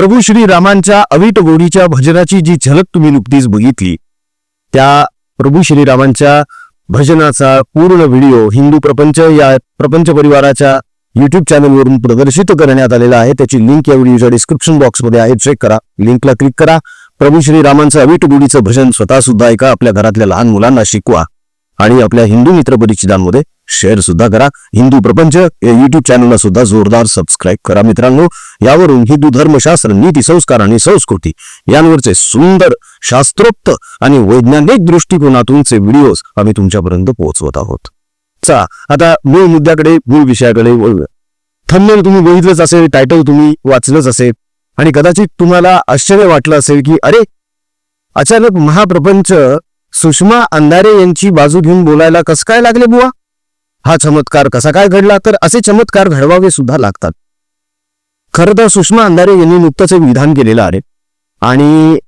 प्रभू श्री रामांच्या अवीट गोडीच्या भजनाची जी झलक तुम्ही नुकतीच बघितली त्या प्रभू श्रीरामांच्या भजनाचा पूर्ण व्हिडिओ हिंदू प्रपंच या प्रपंच परिवाराच्या युट्यूब चॅनलवरून प्रदर्शित करण्यात आलेला आहे. त्याची लिंक या व्हिडिओच्या डिस्क्रिप्शन बॉक्समध्ये आहे. चेक करा. लिंकला क्लिक करा. प्रभू श्री रामांचं अवीट गोडीचं भजन स्वतः सुद्धा ऐका आपल्या घरातल्या लहान मुलांना शिकवा आणि आपल्या हिंदू मित्र परिचितांमध्ये शेअर सुद्धा करा. हिंदू प्रपंच या युट्यूब चॅनलला सुद्धा जोरदार सबस्क्राईब करा मित्रांनो. यावरून हिंदू धर्मशास्त्र नीती संस्कार आणि संस्कृती यांवरचे सुंदर शास्त्रोक्त आणि वैज्ञानिक दृष्टिकोनातूनचे व्हिडिओज आम्ही तुमच्यापर्यंत पोहोचवत आहोत. चला आता मूळ मुद्द्याकडे मूळ विषयाकडे वळूया. थंबनेल तुम्ही बघितलंच असेल टायटल तुम्ही वाचलंच असेल आणि कदाचित तुम्हाला आश्चर्य वाटलं असेल की अरे अचानक महाप्रपंच सुषमा अंधारे यांची बाजू घेऊन बोलायला कसं काय लागले बुवा? हा चमत्कार कसा काय घडला? तर असे चमत्कार घडवावे सुद्धा लागतात. खरं तर सुषमा अंधारे यांनी नुकतंच एक विधान केलेलं आहे. आणि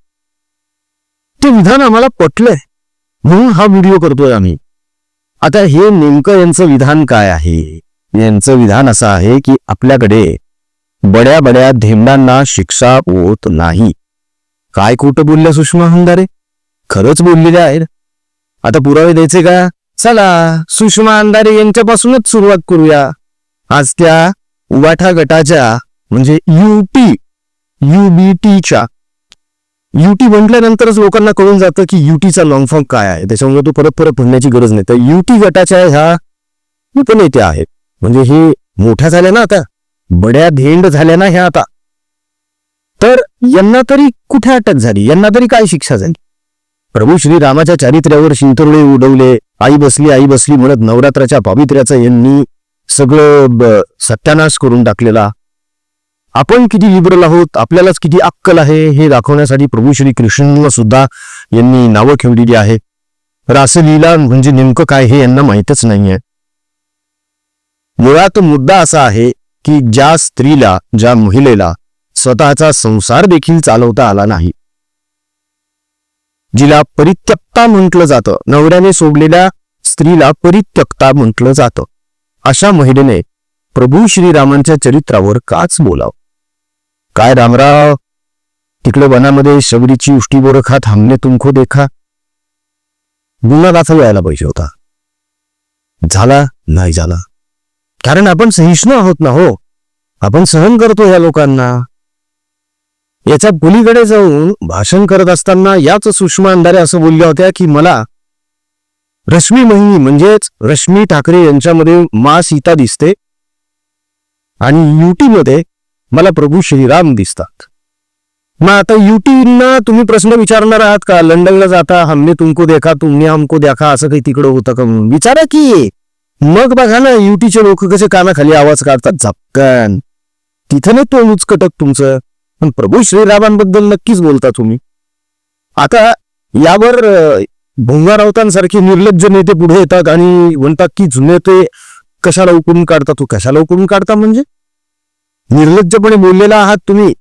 ते विधान आम्हाला पटलंय. म्हणून हा व्हिडिओ करतोय आम्ही. आता हे नेमकं यांचं विधान काय आहे? यांचं विधान असं आहे की आपल्याकडे बड्या बड्या धेंडांना शिक्षा होत नाही. काय खोटं बोलल्या सुषमा अंधारे? खरंच बोललेल्या आहेत. आता पुरावे द्यायचे का? चला सुषमा अंधारे यांच्यापासूनच सुरुवात करूया. आज त्या वाठा गटाच्या म्हणजे युटी युबीटीच्या युटी म्हटल्यानंतरच लोकांना कळून जातं की युटीचा लॉंग फॉर्म काय आहे. त्याच्यामुळे तो परत परत म्हणण्याची गरज नाही. तर युटी गटाच्या ह्या उपनेत्या आहेत. म्हणजे हे मोठ्या झाल्या ना आता. बड्या धेंड झाल्या ना ह्या आता. तर यांना तरी कुठे अटक झाली? यांना तरी काय शिक्षा झाली? प्रभू श्रीरामाच्या चारित्र्यावर शिंतरुळे उडवले. आई बसली आई बसली म्हणत नवरात्राच्या पावित्र्याचं यांनी सगळं ब- सत्यानाश करून टाकलेला. आपण किती लिबरल आहोत आपल्यालाच किती अक्कल आहे हे दाखवण्यासाठी प्रभू श्री कृष्णांना सुद्धा यांनी नावं ठेवलेली आहे. रासलीला म्हणजे नेमकं काय हे यांना माहीतच नाहीये. मुळात मुद्दा असा आहे की ज्या स्त्रीला ज्या महिलेला स्वतःचा संसार देखील चालवता आला नाही जिला परित्यक्ता म्हटलं जातं. नवऱ्याने सोडलेल्या स्त्रीला परित्यक्ता म्हटलं जातं. अशा महिलेने प्रभू श्रीरामांच्या चरित्रावर काच बोलाव. काय रामराव? तिकडे वनामध्ये शबरीची उष्टी बोरं खात हमने तुमको देखा. गुन्हा दाखल व्हायला पाहिजे होता. झाला? नाही झाला. कारण आपण सहिष्णू आहोत ना हो? आपण सहन करतो या लोकांना. याच्या पुलीकडे जाऊन भाषण करत असताना याच सुषमा अंधारे असं बोलल्या होत्या की मला रश्मी महिनी म्हणजेच रश्मी ठाकरे यांच्यामध्ये मा सीता दिसते आणि युटी मध्ये मला प्रभू श्रीराम दिसतात. मग आता युटींना तुम्ही प्रश्न विचारणार आहात का? लंडनला जाता हमने तुमको देखा तुमने हमको देखा असं काही तिकडं होतं का म्हणून? विचारा की. मग बघा ना युटीचे लोक कसे कानाखाली आवाज काढतात झपकन. तिथं नाही तो उचकटक तुमचं. पण प्रभू श्रीरामांबद्दल नक्कीच बोलता तुम्ही. आता यावर अं, भोंगा राऊतांसारखे निर्लज्ज नेते पुढे येतात आणि म्हणतात की जुने ते कशाला उकळून काढता तू? कशाला उकळून काढता म्हणजे? निर्लज्जपणे बोललेला आहात तुम्ही.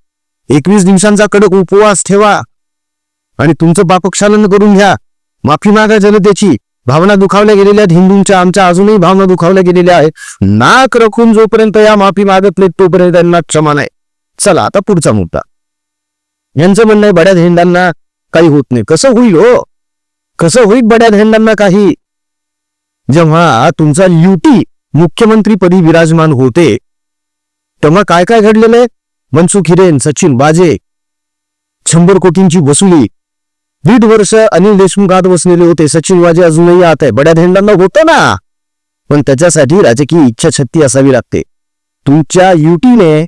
एकवीस दिवसांचा कडक उपवास ठेवा आणि तुमचं पापक्षालन करून घ्या. माफी मागा जनतेची. भावना दुखावल्या गेलेल्या आहेत हिंदूंच्या. आमच्या अजूनही भावना दुखावल्या गेलेल्या आहेत. नाक रखून जोपर्यंत या माफी मागत नाहीत तोपर्यंत त्यांना क्षमा नाही. चला आता पुढचा मुद्दा. यांचं म्हणणं आहे बड्या धेंडांना काही होत नाही. कसं होईल हो? कसं होईल बड्या धेंडांना काही? जेव्हा तुमचा युटी मुख्यमंत्रीपदी विराजमान होते तेव्हा काय काय घडलेलं आहे? मनसुख हिरेन सचिन बाजे शंभर कोटींची वसुली दीड वर्ष अनिल देशमुख आत बसलेले होते. सचिन वाजे अजूनही आत आहे. बड्या धेंडांना होतं ना? पण त्याच्यासाठी राजकीय इच्छाशक्ती असावी लागते. तुमच्या युटीने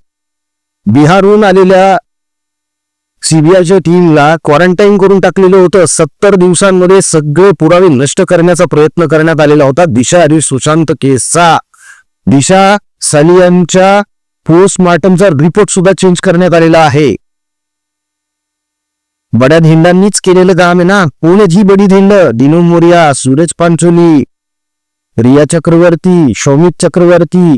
बिहारहून आलेल्या सीबीआयच्या टीमला क्वारंटाईन करून टाकलेलं होतं. सत्तर दिवसांमध्ये सगळे पुरावे नष्ट करण्याचा प्रयत्न करण्यात आलेला होता. दिशा आणि सुशांत केसचा दिशा सालियांच्या पोस्टमार्टमचा रिपोर्ट सुद्धा चेंज करण्यात आलेला आहे. बड्या धेंडांनीच केलेलं काम आहे ना? कोण जी ही बडी धेंड. दिनो मोरिया सूरज पांचोली रिया चक्रवर्ती शौमित चक्रवर्ती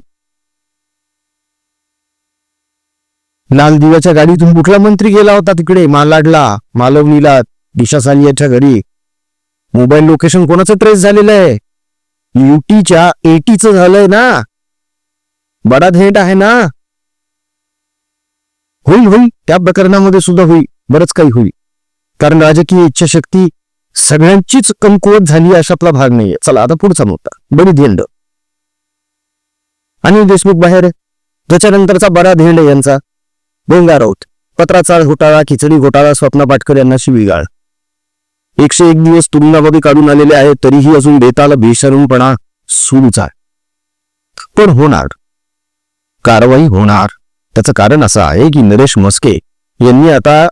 लाल दिव्याच्या गाडीतून कुठला मंत्री गेला होता तिकडे? मालाडला मालवणीला दिशा सालियाच्या घरी. मोबाईल लोकेशन कोणाचं ट्रेस झालेलं आहे? युटीच्या एटीचं झालंय ना? बडा धेंड आहे ना? होईल होईल. त्या प्रकरणामध्ये सुद्धा होईल. बरंच काही होईल. कारण राजकीय इच्छाशक्ती सगळ्यांचीच कमकुवत झाली अशातला भाग नाहीये. चला आता पुढचा मुद्दा. बडी धेंड अनिल देशमुख बाहेर. त्याच्यानंतरचा बडा धेंड यांचा. भोंगा राऊत पत्राचाळ घोटाळा खिचडी घोटाळा स्वप्ना पाटकर यांना शिवीगाळ. एकशे एक दिवस तुरुंगामध्ये काढून आलेले आहेत तरीही अजून बेताला बेशरमपणा सुरूच आहे. पण होणार. कारवाई होणार. त्याचं कारण असं आहे की नरेश मस्के यांनी आता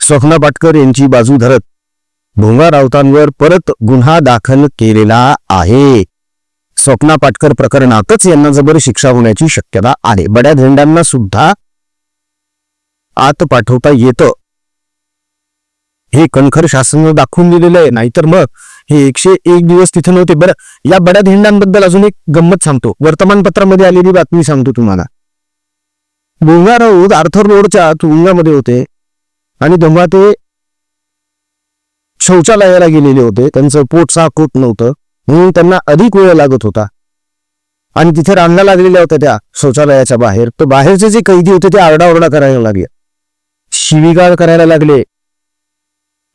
स्वप्ना पाटकर यांची बाजू धरत भोंगा राऊतांवर परत गुन्हा दाखल केलेला आहे. स्वप्ना पाटकर प्रकरणातच यांना जबर शिक्षा होण्याची शक्यता आहे. बड्या झेंड्यांना सुद्धा आत पाठवता येतं. हे कणखर शासनानं दाखवून दिलेलं आहे नाहीतर मग हे एकशे एक दिवस तिथे नव्हते. बरं या बड्या धिंडांबद्दल अजून एक गंमत सांगतो. वर्तमानपत्रामध्ये आलेली बातमी सांगतो तुम्हाला. भोंगा राऊत आर्थर रोडच्या तुरुंगामध्ये होते. आणि तेव्हा ते शौचालयाला गेलेले होते. त्यांचं पोट साफ होत नव्हतं. म्हणून त्यांना अधिक वेळ लागत होता. आणि तिथे रांगा लागलेल्या होत्या त्या शौचालयाच्या बाहेर. तर बाहेरचे जे कैदी होते ते आरडाओरडा करायला लागले. शिवीगाळ करायला लागले.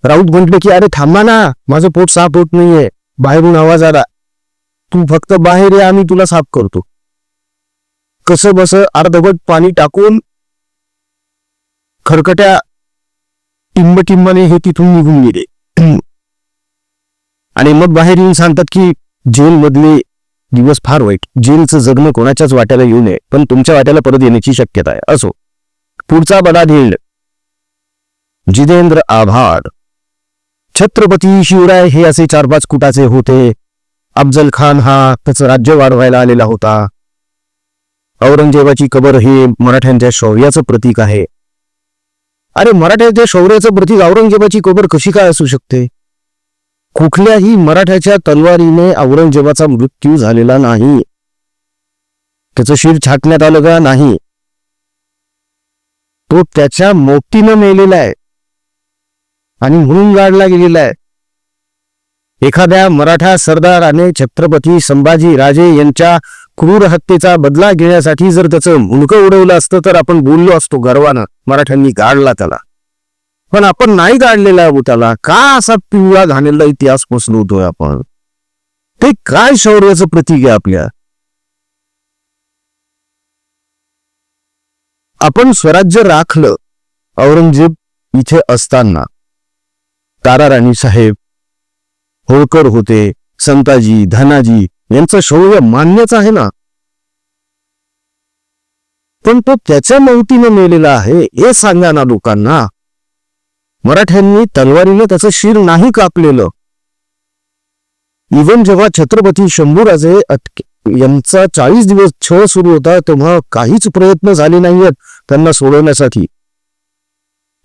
राऊत म्हटले की अरे थांबा ना माझं पोट साफ होत नाहीये. बाहेरून आवाज आला. तू फक्त बाहेर ये आम्ही तुला साफ करतो. कसं बस अर्धवट पाणी टाकून खरकट्या टिंबटिंबाने हे तिथून निघून गेले. आणि मग बाहेर येऊन सांगतात की जेल मधले दिवस फार वाईट. जेलचं जगणं कोणाच्याच वाट्याला येऊ नये पण तुमच्या वाट्याला परत येण्याची शक्यता आहे. असो. पुढचा बडा धेंड जितेंद्र आभार। छत्रपती शिवराय हे असे चार पाच कुटाचे होते. अफजल खान हा त्याचं राज्य वाढवायला आलेला होता. औरंगजेबाची कबर हे मराठ्यांच्या शौर्याचं प्रतीक आहे. अरे मराठ्याच्या शौर्याचं प्रतीक औरंगजेबाची कबर कशी काय असू शकते? कुठल्याही मराठ्याच्या तलवारीने औरंगजेबाचा मृत्यू झालेला नाही. त्याचं शिर छाटण्यात आलं का? नाही. तो त्याच्या मोतीनं मेलेला आहे. आणि म्हणून गाडला गेलेला आहे. एखाद्या मराठा सरदाराने छत्रपती संभाजी राजे यांच्या क्रूर हत्येचा बदला घेण्यासाठी जर त्याचं मुंडकं उडवलं असतं तर आपण बोललो असतो गर्वानं मराठ्यांनी गाडला त्याला. पण आपण नाही गाडलेला आहे त्याला. का असा पिवळा घाणेरला इतिहास पसरवतोय आपण? ते काय शौर्याचं प्रतीक आहे आपल्या? आपण स्वराज्य राखलं औरंगजेब इथे असताना. तारा राणी साहेब होळकर होते संताजी धनाजी यांचं शौर्य मान्यच आहे ना? पण तो त्याच्या मौतीने मेलेला आहे हे सांगा ना लोकांना. मराठ्यांनी तलवारीने त्याचं शिर नाही कापलेलं. इवन जेव्हा छत्रपती शंभूराजे अटके यांचा चाळीस दिवस छळ सुरू होता तेव्हा काहीच प्रयत्न झाले नाहीयेत त्यांना सोडवण्यासाठी.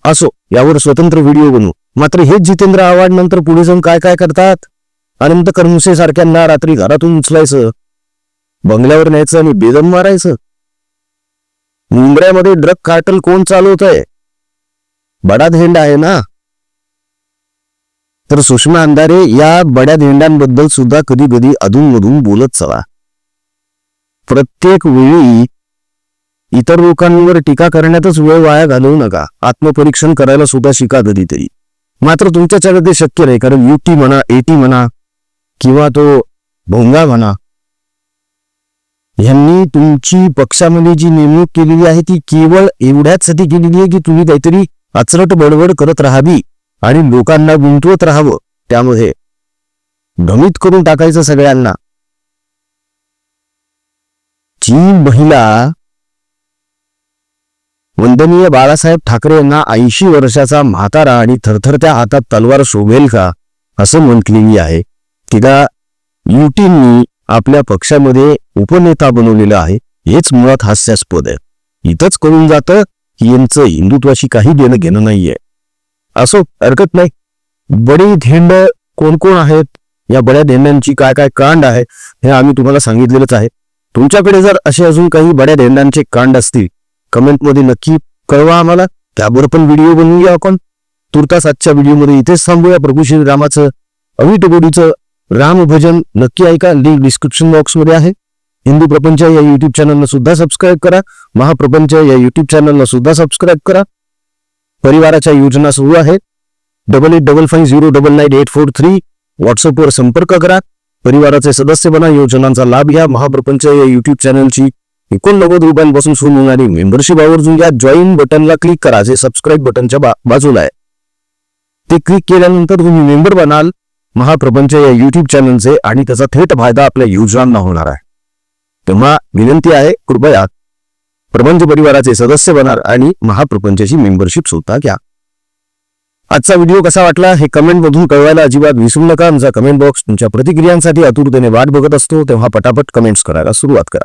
असो यावर स्वतंत्र व्हिडिओ बनवू. मात्र हेच जितेंद्र आव्हाड नंतर पुढे जाऊन काय काय करतात? अनंत कर्मुसे सारख्यांना रात्री घरातून उचलायचं बंगल्यावर न्यायचं आणि बेदम मारायचं. मुंबऱ्यामध्ये ड्रग कार्टल कोण चालवत आहे बडा धेंड आहे ना? तर सुषमा अंधारे या बड्या धेंडांबद्दल सुद्धा कधी कधी अधूनमधून बोलत चला. प्रत्येक वेळी इतर लोकांवर टीका करण्यातच वेळ वाया घालवू नका. आत्मपरीक्षण करायला सुद्धा शिका कधीतरी. मात्र तुमच्याकडे ते शक्य नाही कारण युटी म्हणा एटी म्हणा किंवा तो भोंगा म्हणा यांनी तुमची पक्षामध्ये जी नेमणूक केलेली आहे ती केवळ एवढ्याचसाठी केलेली आहे की तुम्ही काहीतरी अचरट बडबड करत राहावी आणि लोकांना गुंतवत राहावं. त्यामध्ये भ्रमित करून टाकायचं सगळ्यांना. जी महिला वंदनीय बाळासाहेब ठाकरे यांना ऐंशी वर्षाचा म्हातारा आणि थरथरत्या हातात तलवार शोभेल का? असं म्हटलेली आहे. तिला युटींनी आपल्या पक्षामध्ये उपनेता बनवलेला आहे. हेच मुळात हास्यास्पद आहे. इथंच कळून जातं की यांचं हिंदुत्वाशी काही देणं घेणं नाहीये. असो हरकत नाही. बडी धेंड कोण कोण आहेत? या बड्या धेंड्यांची काय काय कांड आहे हे आम्ही तुम्हाला सांगितलेलंच आहे. तुमच्याकडे जर असे अजून काही बड्या धेंड्यांचे कांड असतील कमेंटमध्ये नक्की कळवा आम्हाला. त्यावर पण व्हिडिओ बनवूया आपण. तुर्तास आजच्या व्हिडिओमध्ये इथेच थांबूया. प्रभू श्रीरामाचं अविट गोडीचं रामभजन नक्की ऐका. लिंक डिस्क्रिप्शन बॉक्समध्ये आहे. हिंदू प्रपंच या युट्यूब चॅनलला सुद्धा सबस्क्राईब करा. महाप्रपंच या युट्यूब चॅनलला सुद्धा सबस्क्राईब करा. परिवाराच्या योजना सुरू आहेत double eight double five zero double nine eight four three व्हॉट्सअपवर संपर्क करा. परिवाराचे सदस्य बना. योजनांचा लाभ घ्या. महाप्रपंच या युट्यूब चॅनलची एकोणनव्वद रुपयांपासून सुरू होणारी मेंबरशिप आवर्जून या जॉईन बटनला क्लिक करा जे सबस्क्राईब बटनच्या बा- बाजूला आहे. ते क्लिक केल्यानंतर तुम्ही मेंबर बनाल महाप्रपंच या युट्यूब चॅनलचे आणि त्याचा थेट फायदा आपल्या युजरांना होणार आहे. तेव्हा विनंती आहे कृपया प्रपंच परिवाराचे सदस्य बनार आणि महाप्रपंचाची मेंबरशिप सुद्धा घ्या. आजचा व्हिडिओ कसा वाटला हे कमेंट मधून कळवायला अजिबात विसरू नका. आमचा कमेंट बॉक्स तुमच्या प्रतिक्रियांसाठी आतुरतेने वाट बघत असतो. तेव्हा पटापट कमेंट्स करायला सुरुवात करा.